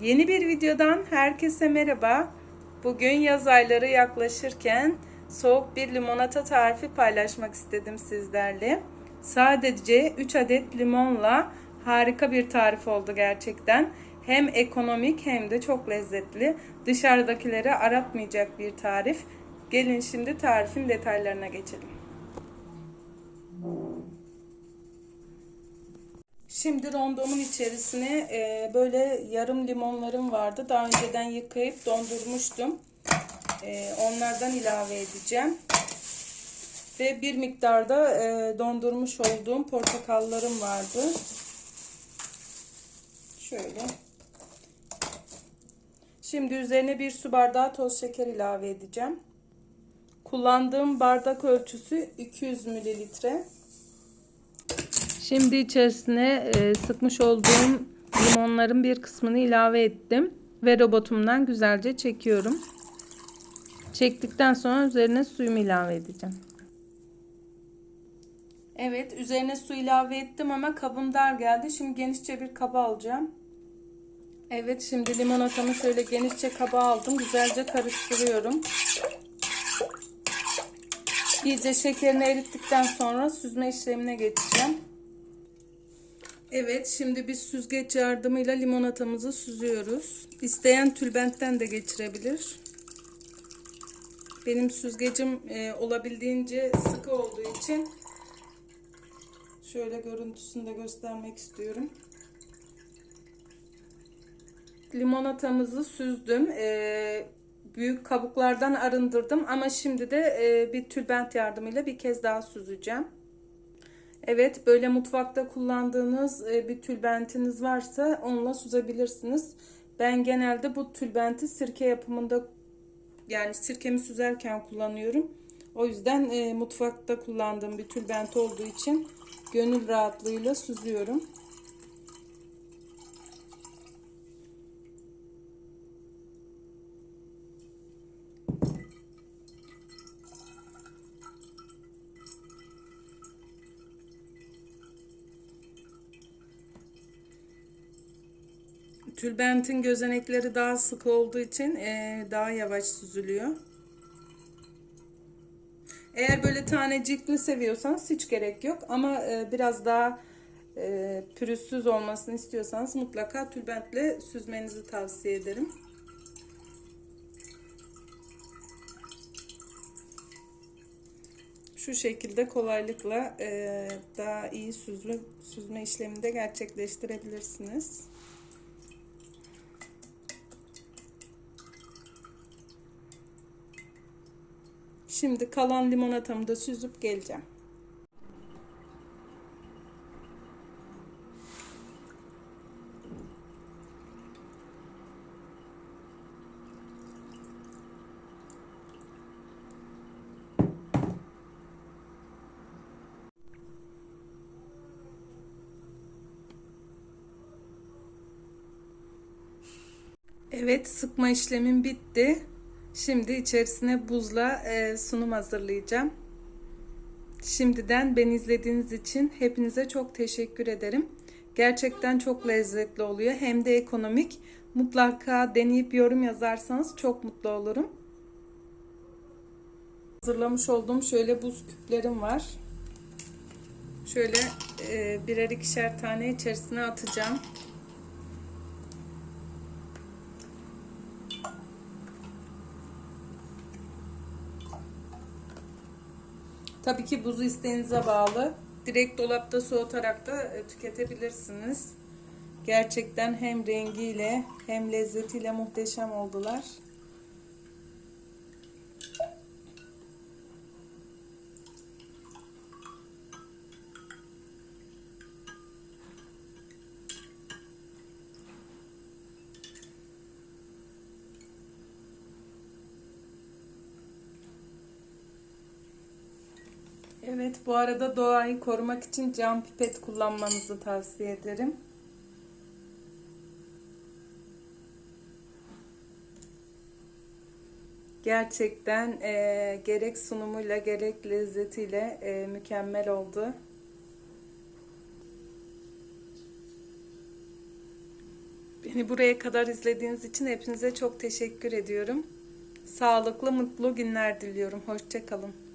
Yeni bir videodan herkese merhaba. Bugün yaz ayları yaklaşırken soğuk bir limonata tarifi paylaşmak istedim sizlerle. Sadece 3 adet limonla harika bir tarif oldu gerçekten. Hem ekonomik hem de çok lezzetli. Dışarıdakilere aratmayacak bir tarif. Gelin şimdi tarifin detaylarına geçelim. Şimdi rondomun içerisine e, böyle yarım limonlarım vardı. Daha önceden yıkayıp dondurmuştum. E, onlardan ilave edeceğim. Ve bir miktarda e, dondurmuş olduğum portakallarım vardı. Şöyle. Şimdi üzerine bir su bardağı toz şeker ilave edeceğim. Kullandığım bardak ölçüsü 200 mililitre. Şimdi içerisine e, sıkmış olduğum limonların bir kısmını ilave ettim ve robotumdan güzelce çekiyorum. Çektikten sonra üzerine suyumu ilave edeceğim. Evet, üzerine su ilave ettim ama kabım dar geldi. Şimdi genişçe bir kaba alacağım. Evet, şimdi limonatamı şöyle genişçe kaba aldım. Güzelce karıştırıyorum. İyice şekerini erittikten sonra süzme işlemine geçeceğim. Evet şimdi biz süzgeç yardımıyla limonatamızı süzüyoruz. İsteyen tülbentten de geçirebilir. Benim süzgecim e, olabildiğince sıkı olduğu için şöyle görüntüsünü de göstermek istiyorum. Limonatamızı süzdüm. E, büyük kabuklardan arındırdım ama şimdi de e, bir tülbent yardımıyla bir kez daha süzeceğim. Evet böyle mutfakta kullandığınız e, bir tülbentiniz varsa onunla süzebilirsiniz. Ben genelde bu tülbenti sirke yapımında yani sirkemi süzerken kullanıyorum. O yüzden e, mutfakta kullandığım bir tülbent olduğu için gönül rahatlığıyla süzüyorum. Tülbentin gözenekleri daha sık olduğu için e, daha yavaş süzülüyor. Eğer böyle tanecikli seviyorsanız hiç gerek yok. Ama e, biraz daha e, pürüzsüz olmasını istiyorsanız mutlaka tülbentle süzmenizi tavsiye ederim. Şu şekilde kolaylıkla e, daha iyi süzme, süzme işlemini de gerçekleştirebilirsiniz. Şimdi kalan limonatamı da süzüp geleceğim. Evet sıkma işlemim bitti. Şimdi içerisine buzla e, sunum hazırlayacağım. Şimdiden beni izlediğiniz için hepinize çok teşekkür ederim. Gerçekten çok lezzetli oluyor. Hem de ekonomik. Mutlaka deneyip yorum yazarsanız çok mutlu olurum. Hazırlamış olduğum şöyle buz küplerim var. Şöyle e, birer ikişer tane içerisine atacağım. Tabii ki buzu isteğinize bağlı. Direkt dolapta soğutarak da e, tüketebilirsiniz. Gerçekten hem rengiyle hem lezzetiyle muhteşem oldular. Evet bu arada doğayı korumak için cam pipet kullanmanızı tavsiye ederim. Gerçekten e, gerek sunumuyla gerek lezzetiyle e, mükemmel oldu. Beni buraya kadar izlediğiniz için hepinize çok teşekkür ediyorum. Sağlıklı, mutlu günler diliyorum. Hoşçakalın.